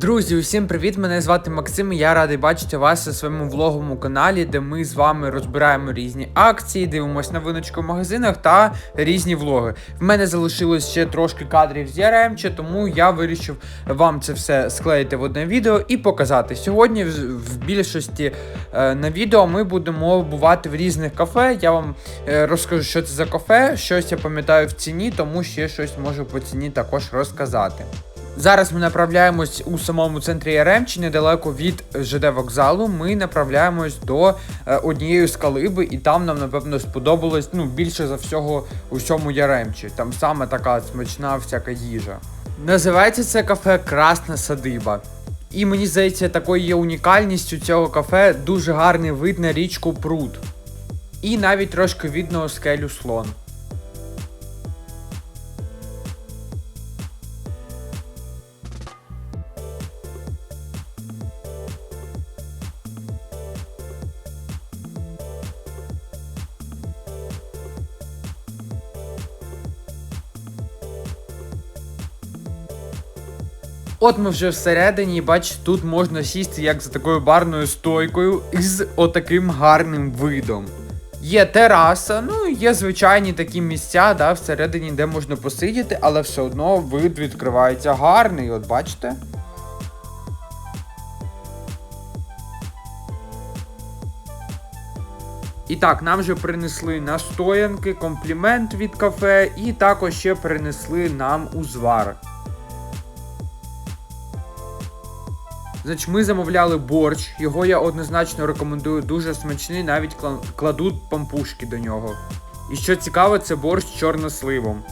Друзі, усім привіт! Мене звати Максим. і Я радий бачити вас на своєму влоговому каналі, де ми з вами розбираємо різні акції, дивимося новиночки в магазинах та різні влоги. В мене залишилось ще трошки кадрів з Яремче, тому я вирішив вам це все склеїти в одне відео і показати. Сьогодні в, більшості е, на відео ми будемо бувати в різних кафе. Я вам е, розкажу, що це за кафе, щось я пам'ятаю в ціні, тому ще щось можу по ціні також розказати. Зараз ми направляємось у самому центрі Яремчі, недалеко від ЖД вокзалу. Ми направляємось до е, однієї з калиби, і там нам, напевно, сподобалось ну, більше за всього у всьому Яремчі. Там саме така смачна всяка їжа. Називається це кафе Красна Садиба. І мені здається, такою є унікальністю цього кафе дуже гарний вид на річку Пруд. І навіть трошки видно скелю слон. От ми вже всередині, бачите, тут можна сісти як за такою барною стойкою із отаким гарним видом. Є тераса, ну є звичайні такі місця, да, всередині, де можна посидіти, але все одно вид відкривається гарний, от бачите? І так, нам вже принесли настоянки, комплімент від кафе, і також ще принесли нам узвар. Значить, ми замовляли борщ, його я однозначно рекомендую, дуже смачний, навіть кладуть пампушки до нього. І що цікаво, це борщ з чорносливом.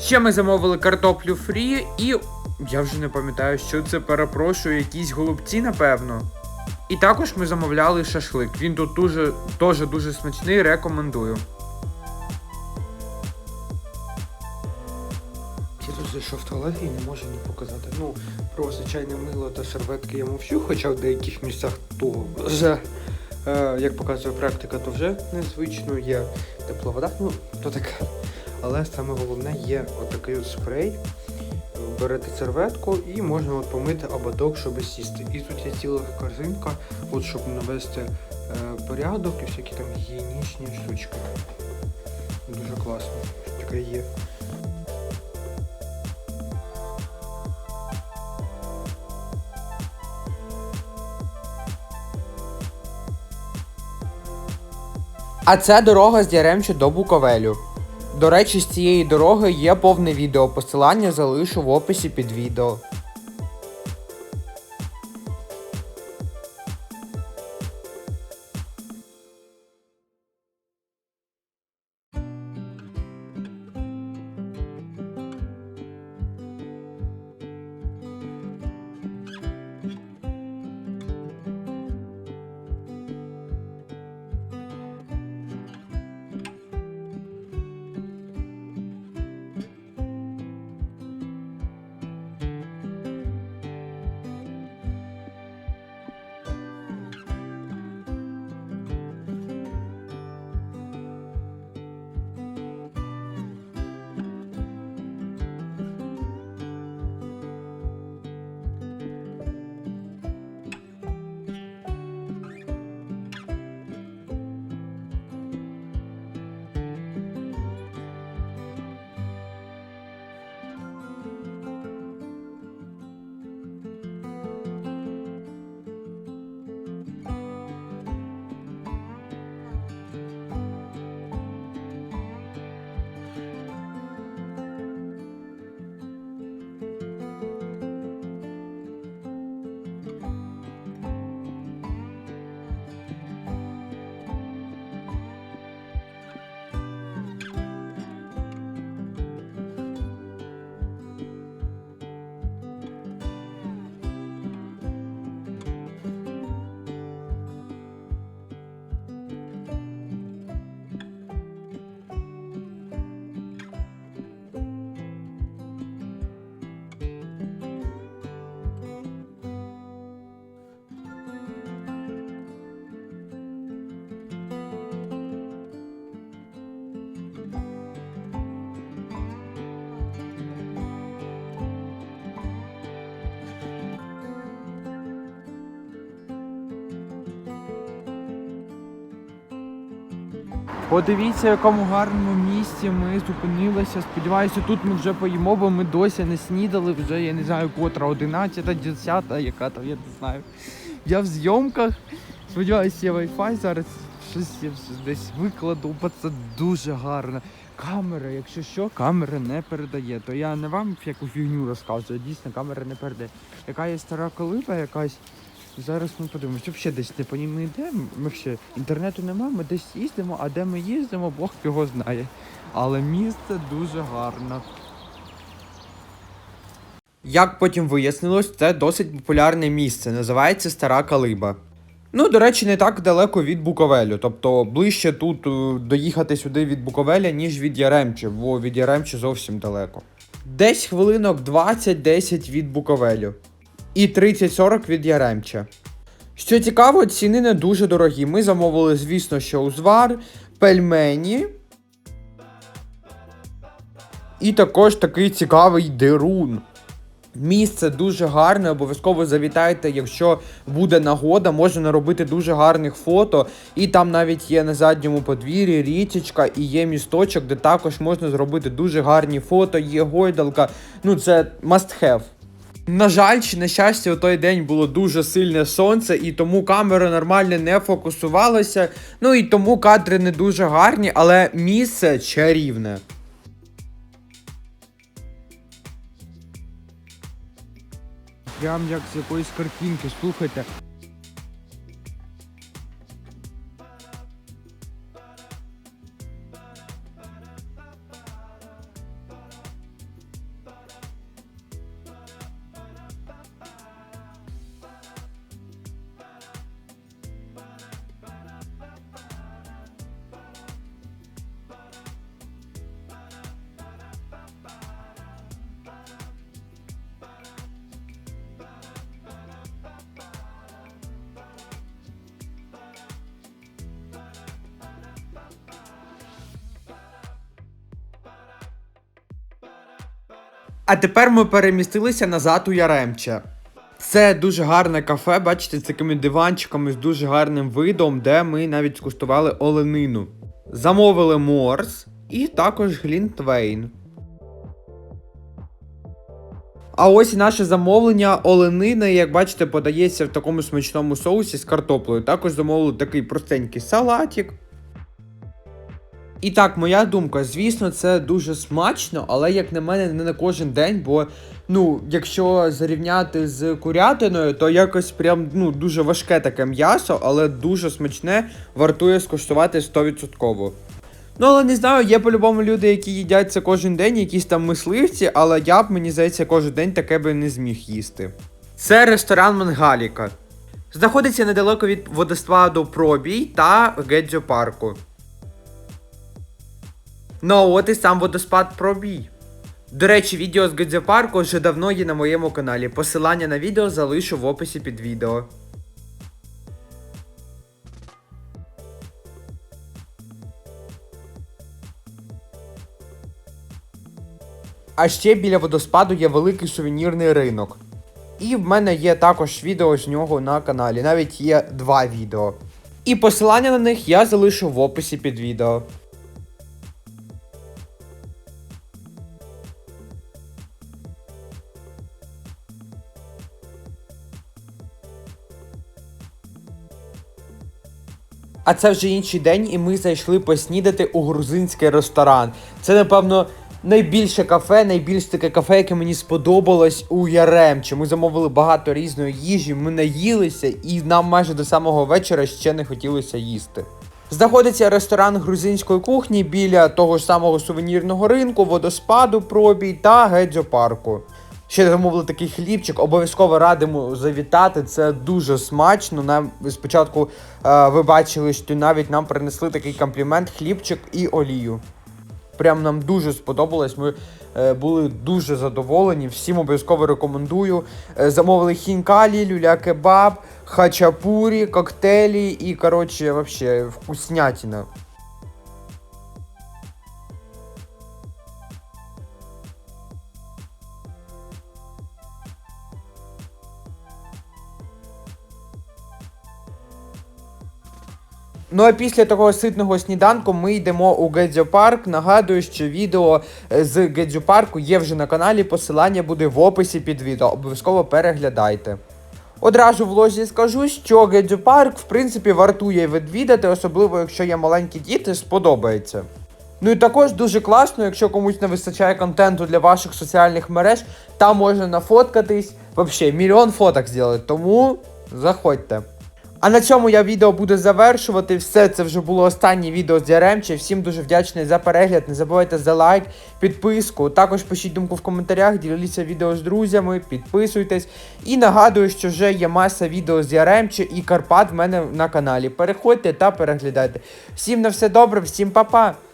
Ще ми замовили картоплю фрі і. Я вже не пам'ятаю, що це перепрошую, якісь голубці, напевно. І також ми замовляли шашлик. Він тут дуже, теж дуже смачний, рекомендую. Я зайшов в туалет і не можу не показати. Ну, про звичайне мило та серветки я мовчу, хоча в деяких місцях то вже, е, як показує практика, то вже незвично є тепла вода, ну, то таке. Але саме головне є отакий от спрей. Берете серветку і можна от помити ободок, щоб сісти. І тут є ціла корзинка, от щоб навести е, порядок і всякі там гігієнічні штучки. Дуже класно, що таке є. А це дорога з Яремче до Буковелю. До речі, з цієї дороги є повне відео. Посилання залишу в описі під відео. Подивіться, в якому гарному місці ми зупинилися. Сподіваюся, тут ми вже поїмо, бо ми досі не снідали. Вже я не знаю, котра 11, 10, яка там, я не знаю. Я в зйомках. Сподіваюся, є Wi-Fi зараз. Щось я десь викладу, бо це дуже гарно. Камера, якщо що, камера не передає. То я не вам яку фігню розказую, дійсно камера не передає. Яка є стара колиба якась. Зараз ми подивимося, взагалі десь не по ній ми йдемо. Ми ще інтернету немає, ми десь їздимо, а де ми їздимо, Бог його знає. Але місце дуже гарне. Як потім вияснилось, це досить популярне місце, називається Стара Калиба. Ну, до речі, не так далеко від Буковелю. Тобто ближче тут е, доїхати сюди від Буковеля, ніж від Яремчі, бо від Яремчі зовсім далеко. Десь хвилинок 20-10 від Буковелю. І 30-40 від Яремча. Що цікаво, ціни не дуже дорогі. Ми замовили, звісно, що узвар, пельмені. І також такий цікавий дерун. Місце дуже гарне, обов'язково завітайте, якщо буде нагода, можна наробити дуже гарних фото. І там навіть є на задньому подвір'ї річечка і є місточок, де також можна зробити дуже гарні фото, є гойдалка. Ну це must have. На жаль, чи на щастя, у той день було дуже сильне сонце, і тому камера нормально не фокусувалася. Ну і тому кадри не дуже гарні, але місце чарівне. Прям як з якоїсь картинки, слухайте. А тепер ми перемістилися назад у Яремче. Це дуже гарне кафе, бачите, з такими диванчиками з дуже гарним видом, де ми навіть скуштували оленину. Замовили морс і також глінтвейн. А ось і наше замовлення оленина, як бачите, подається в такому смачному соусі з картоплею. Також замовили такий простенький салатик. І так, моя думка, звісно, це дуже смачно, але як на мене, не на кожен день, бо ну, якщо зарівняти з курятиною, то якось прям ну, дуже важке таке м'ясо, але дуже смачне, вартує скуштувати 100%. Ну, але не знаю, є по-любому люди, які їдять це кожен день, якісь там мисливці, але я б, мені здається, кожен день таке би не зміг їсти. Це ресторан Мангаліка. Знаходиться недалеко від водоспаду Пробій та Гедзьо парку. Ну, а от і сам водоспад Пробій. До речі, відео з Гедзьопарку вже давно є на моєму каналі. Посилання на відео залишу в описі під відео. А ще біля водоспаду є великий сувенірний ринок. І в мене є також відео з нього на каналі. Навіть є два відео. І посилання на них я залишу в описі під відео. А це вже інший день, і ми зайшли поснідати у грузинський ресторан. Це, напевно, найбільше кафе, найбільш таке кафе, яке мені сподобалось у Яремчі. Ми замовили багато різної їжі, ми наїлися, і нам майже до самого вечора ще не хотілося їсти. Знаходиться ресторан грузинської кухні біля того ж самого сувенірного ринку, водоспаду, пробій та гедзьопарку. Ще замовили такий хлібчик, обов'язково радимо завітати. Це дуже смачно. Нам спочатку е, ви бачили, що навіть нам принесли такий комплімент, хлібчик і олію. Прям нам дуже сподобалось. Ми е, були дуже задоволені. Всім обов'язково рекомендую. Е, замовили хінкалі, люля-кебаб, хачапурі, коктейлі і, коротше, вообще вкуснятина. Ну а після такого ситного сніданку ми йдемо у Гедзю-парк. Нагадую, що відео е, з Гедзю-парку є вже на каналі. Посилання буде в описі під відео. Обов'язково переглядайте. Одразу в ложі скажу, що Гедзю в принципі вартує відвідати, особливо якщо є маленькі діти, сподобається. Ну і також дуже класно, якщо комусь не вистачає контенту для ваших соціальних мереж, там можна нафоткатись. Взагалі, мільйон фоток зробити, тому заходьте. А на цьому я відео буду завершувати. Все, це вже було останнє відео з Яремче. Всім дуже вдячний за перегляд. Не забувайте за лайк, підписку. Також пишіть думку в коментарях, діліться відео з друзями, підписуйтесь. І нагадую, що вже є маса відео з Яремче і Карпат в мене на каналі. Переходьте та переглядайте. Всім на все добре, всім па-па!